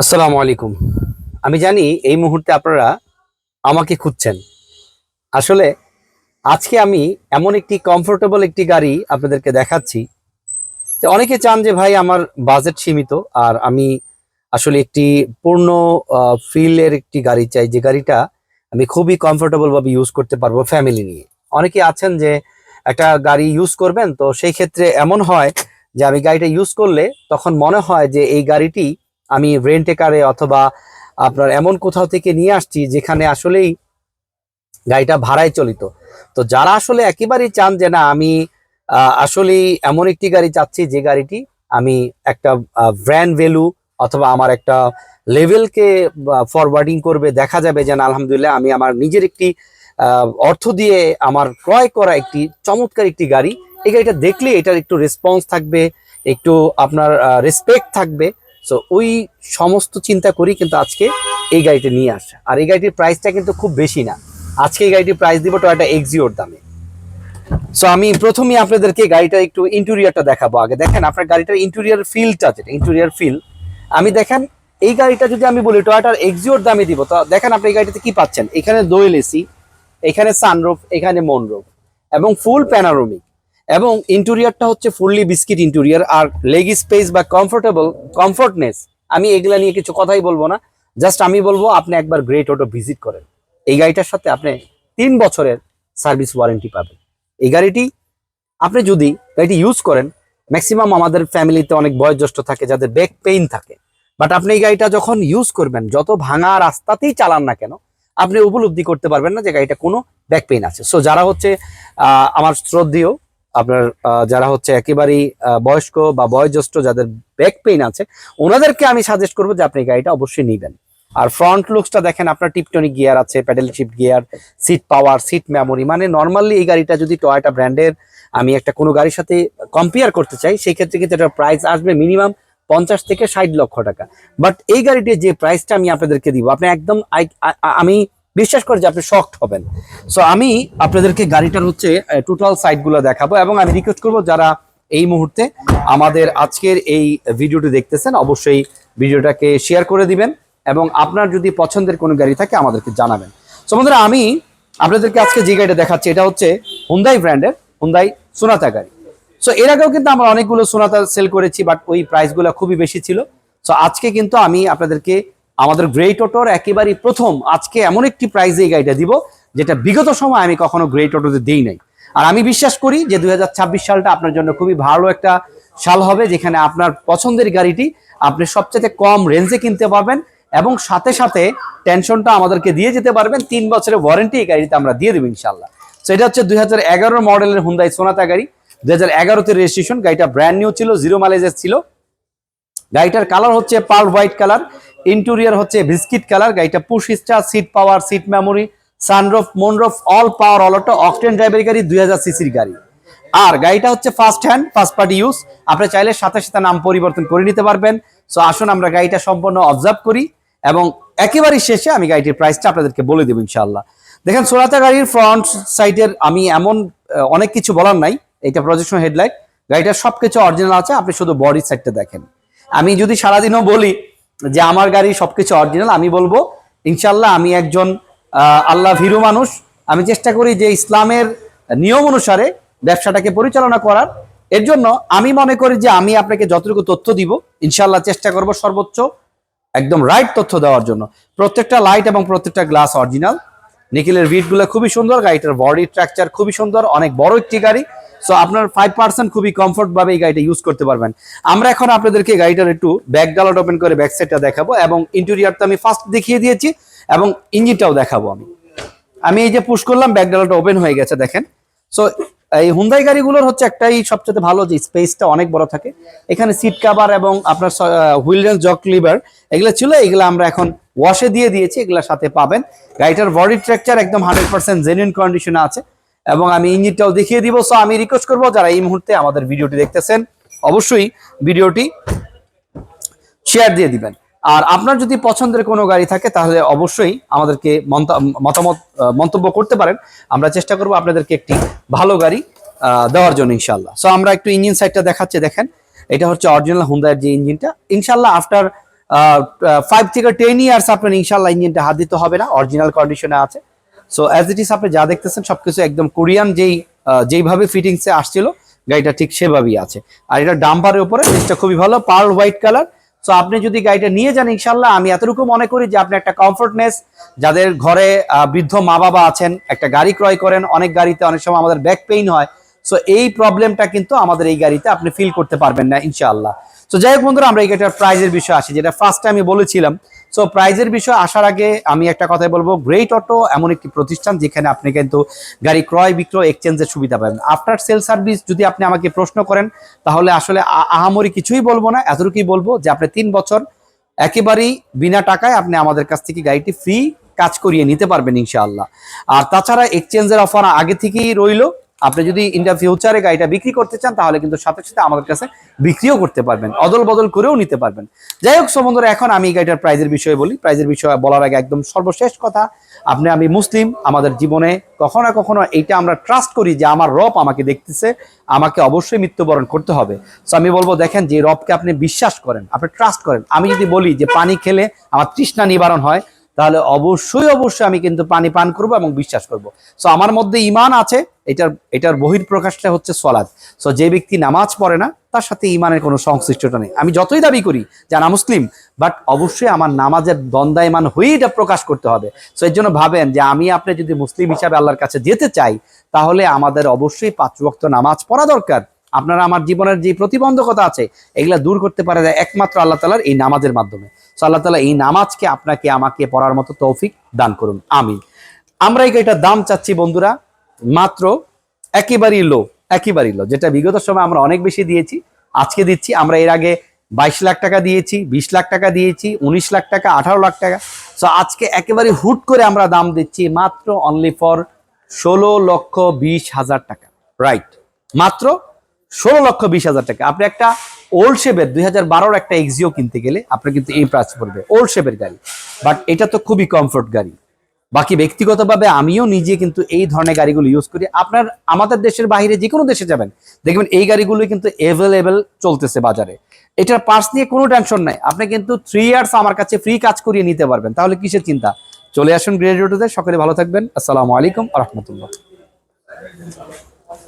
আসসালামু আলাইকুম। আমি জানি এই মুহূর্তে আপনারা আমাকে খুঁজছেন। আসলে আজকে আমি এমন একটি কমফোর্টেবল একটি গাড়ি আপনাদেরকে দেখাচ্ছি। যে অনেকে চান যে, ভাই, আমার বাজেট সীমিত আর আমি আসলে একটি পূর্ণ ফিলের একটি গাড়ি চাই। যে গাড়িটা আমি খুবই কমফোর্টেবলভাবে ইউজ করতে পারব ফ্যামিলি নিয়ে। অনেকে আছেন যে, একটা গাড়ি ইউজ করবেন, তো সেই ক্ষেত্রে এমন হয় যে, আমি গাড়িটা ইউজ করলে তখন মনে হয় যে, এই গাড়িটি আমি রেন্টে কারে অথবা আপনার এমন কোথাও থেকে নিয়ে আসছি যেখানে আসলেই গাড়িটা ভাড়ায় চলিত। তো যারা আসলে একেবারেই চান যে না, আমি আসলেই এমন একটি গাড়ি চাচ্ছি যে গাড়িটি আমি একটা ব্র্যান্ড ভ্যালু অথবা আমার একটা লেভেলকে ফরওয়ার্ডিং করবে, দেখা যাবে যে না, আলহামদুলিল্লাহ আমি আমার নিজের একটি অর্থ দিয়ে আমার ক্রয় করা একটি চমৎকার একটি গাড়ি। এই গাড়িটা দেখলে এটার একটু রেসপন্স থাকবে, একটু আপনার রেসপেক্ট থাকবে। সো ওই সমস্ত চিন্তা করি কিন্তু আজকে এই গাড়িটা নিয়ে আসা আর এই গাড়িটির প্রাইসটা কিন্তু খুব বেশি না। আজকে এই গাড়িটির প্রাইস দিব টয়টা এক্সিওর দামে। সো আমি প্রথমেই আপনাদেরকে গাড়িটা একটু ইন্টেরিয়রটা দেখাবো আগে। দেখেন, আপনার গাড়িটার ইন্টেরিয়র ফিলটা যেটা ইন্টেরিয়র ফিল আমি দেখেন, এই গাড়িটা যদি আমি বলি টয়টার এক্সিওর দামে দিব, তো দেখেন আপনি এই গাড়িটাতে কি পাচ্ছেন? এখানে দোয়েল এসি, এখানে সানরুফ এখানে মনরুফ এবং ফুল প্যানারোমিক এবং ইন্টেরিয়রটা হচ্ছে ফুললি বিস্কিট ইন্টেরিয়র আর লেগ স্পেস বা কমফোর্টেবল কমফোর্টনেস আমি এগুলা নিয়ে কিছু কথাই বলব না। জাস্ট আমি বলব, আপনি একবার গ্রেট অটো ভিজিট করেন। এই গাড়িটার সাথে আপনি তিন বছরের সার্ভিস ওয়ারেন্টি পাবেন। এই গাড়িটি আপনি যদি গাড়িটি ইউজ করেন ম্যাক্সিমাম আমাদের ফ্যামিলিতে অনেক বয়োজ্যেষ্ঠ থাকে, যাদের ব্যাক পেইন থাকে। বাট আপনি এই গাড়িটা যখন ইউজ করবেন, যত ভাঙা রাস্তাতেই চালান না কেন, আপনি উপলব্ধি করতে পারবেন না যে গাড়িটা কোনো ব্যাক পেইন আছে। সো যারা হচ্ছে আমার শ্রদ্ধেয় আপনার যারা হচ্ছে একেবারেই বয়স্ক বা বয়োজ্যেষ্ঠ যাদের ব্যাক পেইন আছে, ওনাদেরকে আমি সাজেস্ট করব যে আপনি গাড়িটা অবশ্যই নেবেন। আর ফ্রন্ট লুকসটা দেখেন, আপনার টিপটনিক গিয়ার আছে paddle shift gear seat power seat memory মানে নর্মালি এই গাড়িটা যদি টয়োটা ব্র্যান্ডের আমি একটা কোনো গাড়ির সাথে কম্পেয়ার করতে চাই, সেই ক্ষেত্রে কিন্তু এটার প্রাইস আসবে মিনিমাম পঞ্চাশ থেকে ষাট লক্ষ টাকা। বাট এই গাড়িটির যে প্রাইসটা আমি আপনাদেরকে দিব, আপনি একদম আমি বিশ্বাস করি যে আপনি শকড হবেন। সো আমি আপনাদেরকে গাড়িটার হচ্ছে টোটাল সাইটগুলো দেখাবো এবং আমি রিকোয়েস্ট করব যারা এই মুহূর্তে আমাদের আজকের এই ভিডিওটি দেখতেছেন, অবশ্যই ভিডিওটাকে শেয়ার করে দিবেন এবং আপনার যদি পছন্দের কোনো গাড়ি থাকে আমাদেরকে জানাবেন। সো বন্ধুরা, আমি আপনাদেরকে আজকে যে গাড়িটা দেখাচ্ছি, এটা হচ্ছে হুন্দাই ব্র্যান্ডের হুন্দাই সোনাতা গাড়ি। সো এর আগেও কিন্তু আমরা অনেকগুলো সোনাতা সেল করেছি বাট ওই প্রাইসগুলো খুবই বেশি ছিল। সো আজকে কিন্তু আমি আপনাদেরকে আমাদের গ্রেট অটোর একেবারেই প্রথম আজকে এমন একটি প্রাইজে এই গাড়িটা দিব, যেটা বিগত সময় আমি কখনো গ্রেট অটোতে দিই নাই। আর আমি বিশ্বাস করি যে দু হাজার ছাব্বিশ সালটা আপনার জন্য খুবই ভালো একটা সাল হবে, যেখানে আপনার পছন্দের গাড়িটি আপনি সবচেয়ে কম রেঞ্জে কিনতে পারবেন এবং সাথে সাথে টেনশনটা আমাদেরকে দিয়ে যেতে পারবেন। তিন বছরের ওয়ারেন্টি এই গাড়িতে আমরা দিয়ে দেবো ইনশাল্লাহ সো এটা হচ্ছে দুই হাজার এগারো মডেলের হুন্দাই সোনাতা গাড়ি। দুই হাজার এগারোতে রেজিস্ট্রেশন গাড়িটা ব্র্যান্ড নিউ ছিল জিরো মাইলেজের ছিল। গাড়িটার কালার হচ্ছে পার্ল হোয়াইট কালার ইন্টেরিয়র হচ্ছে বিস্কিট কালার, গাড়িটা push start, seat power, seat memory, sunroof, moonroof, all power, all auto, octane ড্রাইভের গাড়ি, দুই হাজার সিসির গাড়ি। আর গাড়িটা হচ্ছে first hand first party use আপনি চাইলে সাথে সাথে নাম পরিবর্তন করে নিতে পারবেন। সো আসুন আমরা গাড়িটা সম্পূর্ণ অবজার্ভ করি এবং একেবারেই শেষে আমি গাড়িটির প্রাইসটা আপনাদেরকে বলে দেবো ইনশাল্লাহ দেখেন সোনাতা গাড়ির ফ্রন্ট সাইডের আমি এমন অনেক কিছু বলার নাই। এটা প্রজেকশন হেডলাইট গাড়িটার সবকিছু অরিজিনাল আছে। আপনি শুধু বডি সাইডটা দেখেন। আমি যদি সারাদিনও বলি যে আমার গাড়ি সবকিছু অরিজিনাল আমি বলব ইনশাল্লাহ আমি একজন আল্লাহ ভীরু মানুষ। আমি চেষ্টা করি যে ইসলামের নিয়ম অনুসারে ব্যবসাটাকে পরিচালনা করার। এর জন্য আমি মনে করি যে আমি আপনাকে যতটুকু তথ্য দিব ইনশাল্লাহ চেষ্টা করব সর্বোচ্চ একদম রাইট তথ্য দেওয়ার জন্য। প্রত্যেকটা লাইট এবং প্রত্যেকটা গ্লাস অরিজিনাল নিকেলের বিটগুলো খুবই সুন্দর, গাড়িটার বডি স্ট্রাকচার খুবই সুন্দর, অনেক বড় একটি গাড়ি। সো আপনার ফাইভ পার্সেন্ট খুবই কমফোর্ট ভাবে এই গাড়িটা ইউজ করতে পারবেন। আমরা এখন আপনাদেরকে গাড়িটার একটু ব্যাক ডালাট ওপেন করে ব্যাক সাইডটা দেখাবো এবং ইন্টেরিয়রটা আমি ফার্স্ট দেখিয়ে দিয়েছি এবং ইঞ্জিনটাও দেখাবো আমি। আমি এই যে পুশ করলাম ব্যাক ডালাটা ওপেন হয়ে গেছে, দেখেন। সো এই হুন্দাই গাড়িগুলোর হচ্ছে একটাই সবচেয়ে ভালো যে স্পেসটা অনেক বড় থাকে। এখানে সিট কাভার এবং আপনার হুইল জক লিভার এগুলো ছিল, এগুলো আমরা এখন ওয়াশে দিয়ে দিয়েছি, এগুলোর সাথে পাবেন। গাড়িটার বডি স্ট্রাকচার একদম হান্ড্রেড পার্সেন্ট জেনুইন কন্ডিশনে আছে। এবং আমি ইঞ্জিনটাও দেখিয়ে দিব। সো আমি রিকোয়েস্ট করব যারা এই মুহূর্তে আমাদের ভিডিওটি দেখতেছেন, অবশ্যই ভিডিওটি শেয়ার দিয়ে দিবেন। আর আপনার যদি পছন্দের কোনো গাড়ি থাকে, তাহলে অবশ্যই আমাদেরকে মতামত মন্তব্য করতে পারেন। আমরা চেষ্টা করব আপনাদেরকে একটি ভালো গাড়ি দেওয়ার জন্য ইনশাল্লাহ সো আমরা একটু ইঞ্জিন সাইডটা দেখাচ্ছি, দেখেন। এটা হচ্ছে অরিজিনাল হুন্দার যে ইঞ্জিনটা ইনশাল্লাহ আফটার ফাইভ থেকে টেন ইয়ার্স আপনার ইনশাল্লাহ ইঞ্জিনটা হাত দিতে হবে না। অরিজিনাল কন্ডিশনে আছে। সো অ্যাজ ইট ইস আপনি যা দেখতেছেন, সবকিছু একদম কোরিয়ান যেই যেইভাবে ফিটিংসে আসছিল, গাড়িটা ঠিক সেভাবেই আছে। আর এটা ডাম্পারের উপরে, জিনিসটা খুবই ভালো পার্ল হোয়াইট কালার সো আপনি যদি গাড়িটা নিয়ে যান ইনশাল্লাহ আমি এতটুকু মনে করি যে আপনি একটা কমফোর্টনেস যাদের ঘরে বৃদ্ধ মা বাবা আছেন, একটা গাড়ি ক্রয় করেন, অনেক গাড়িতে অনেক সময় আমাদের ব্যাক পেইন হয়। সো এই প্রবলেমটা কিন্তু আমাদের এই গাড়িতে আপনি ফিল করতে পারবেন না, ইনশাআল্লাহ। তো যাই হোক বন্ধুরা, আমরা এই গাড়িটার প্রাইজের বিষয়ে আসি, যেটা ফার্স্ট আমি বলেছিলাম। সো প্রাইজের বিষয়ে আসার আগে আমি একটা কথাই বলব গ্রেট অটো এমন একটি প্রতিষ্ঠান যেখানে আপনি কিন্তু গাড়ি ক্রয়, বিক্রয় এক্সচেঞ্জের সুবিধা পাবেন। আফটার সেল সার্ভিস যদি আপনি আমাকে প্রশ্ন করেন, তাহলে আসলে আহামরি কিছুই বলব না, এতটুকুই বলব যে আপনি তিন বছর একেবারেই বিনা টাকায় আপনি আমাদের কাছ থেকে গাড়িটি ফ্রি কাজ করিয়ে নিতে পারবেন ইনশাআল্লাহ। আর তাছাড়া এক্সচেঞ্জের অফার আগে থেকেই রইল আপনি যদি ইন দ্য ফিউচারে গাড়িটা বিক্রি করতে চান, তাহলে কিন্তু সাথে সাথে আমাদের কাছে বিক্রিও করতে পারবেন অদল বদল করেও নিতে পারবেন। যাই হোক সমন্ধরা এখন আমি গাড়িটার প্রাইজের বিষয়ে বলি। প্রাইজের বিষয়ে বলার আগে একদম সর্বশেষ কথা, আপনি আমি মুসলিম, আমাদের জীবনে কখনো কখনো এইটা আমরা ট্রাস্ট করি যে আমার রব আমাকে দেখতেছে, আমাকে অবশ্যই মৃত্যুবরণ করতে হবে। সো আমি বলব, দেখেন যে রবকে আপনি বিশ্বাস করেন, আপনি ট্রাস্ট করেন। আমি যদি বলি যে পানি খেলে আমার তৃষ্ণা নিবারণ হয়, তাহলে অবশ্যই অবশ্যই আমি কিন্তু পানি পান করব এবং বিশ্বাস করব। সো আমার মধ্যে ইমান আছে এটার এটার বহির প্রকাশটা হচ্ছে সলাদ সো যে ব্যক্তি নামাজ পড়ে না, তার সাথে ইমানের কোনো সংশ্লিষ্টতা নেই। আমি যতই দাবি করি যে না মুসলিম বাট অবশ্যই আমার নামাজের দ্বন্দ্বায়মান হয়েই এটা প্রকাশ করতে হবে। সো এর জন্য ভাবেন যে আমি আপনি যদি মুসলিম হিসাবে আল্লাহর কাছে যেতে চাই, তাহলে আমাদের অবশ্যই পাঁচ ওয়াক্ত নামাজ পড়া দরকার। আপনারা আমার জীবনের যে প্রতিবন্ধকতা আছে, এগুলা দূর করতে পারে যায় একমাত্র আল্লাহ তালার এই নামাজের মাধ্যমে। সো আল্লাহ তালা এই নামাজকে আপনাকে আমাকে পড়ার মতো তৌফিক দান করুন। আমি আমরা গাড়িটার দাম চাচ্ছি বন্ধুরা মাত্র একেবারেই লো একেবারেই লো যেটা বিগত সময় আমরা অনেক বেশি দিয়েছি, আজকে দিচ্ছি। আমরা এর আগে বাইশ লাখ টাকা দিয়েছি, বিশ লাখ টাকা দিয়েছি, উনিশ লাখ টাকা, আঠারো লাখ টাকা। সো আজকে একেবারে হুট করে আমরা দাম দিচ্ছি মাত্র অনলি ফর ষোলো লক্ষ বিশ হাজার টাকা। রাইট মাত্র ষোলো লক্ষ বিশ হাজার টাকা। আপনি একটা ওল্ড শেপের দুই হাজার বারোর একটা এক্সিও কিনতে গেলে আপনার কিন্তু এই প্রাইস পড়বে। ওল্ড শেপের গাড়ি। বাট এটা তো খুবই কমফোর্ট গাড়ি। বাকি ব্যক্তিগতভাবে আমিও নিজে কিন্তু এই ধরনের গাড়িগুলো ইউজ করি। আপনার আমাদের দেশের বাইরে যে কোনো দেশে যাবেন, দেখবেন এই গাড়িগুলো কিন্তু অ্যাভেলেবেল চলতেছে বাজারে। এটার পার্স নিয়ে কোনো টেনশন নাই। আপনি কিন্তু থ্রি ইয়ার্স আমার কাছে ফ্রি কাজ করিয়ে নিতে পারবেন। তাহলে কিসের চিন্তা? চলে আসুন গ্রেজুয়েটদের সকলে ভালো থাকবেন। আসসালামু আলাইকুম রহমতুল্লাহ।